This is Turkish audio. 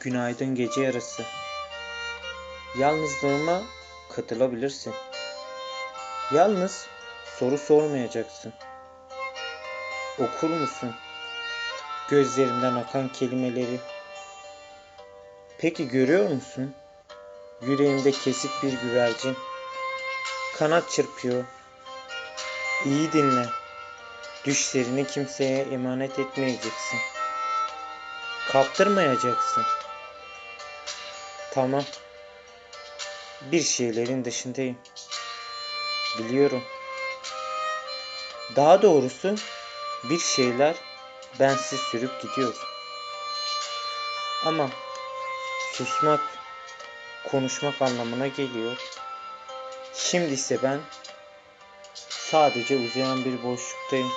Günaydın gece yarısı. Yalnızlığıma katılabilirsin. Yalnız soru sormayacaksın. Okur musun? Gözlerimden akan kelimeleri. Peki görüyor musun? Yüreğimde kesik bir güvercin. Kanat çırpıyor. İyi dinle. Düşlerini kimseye emanet etmeyeceksin. Kaptırmayacaksın. Tamam. Bir şeylerin dışındayım. Biliyorum. Daha doğrusu bir şeyler bensiz sürüp gidiyor. Ama susmak konuşmak anlamına geliyor. Şimdi ise ben sadece uzayan bir boşluktayım.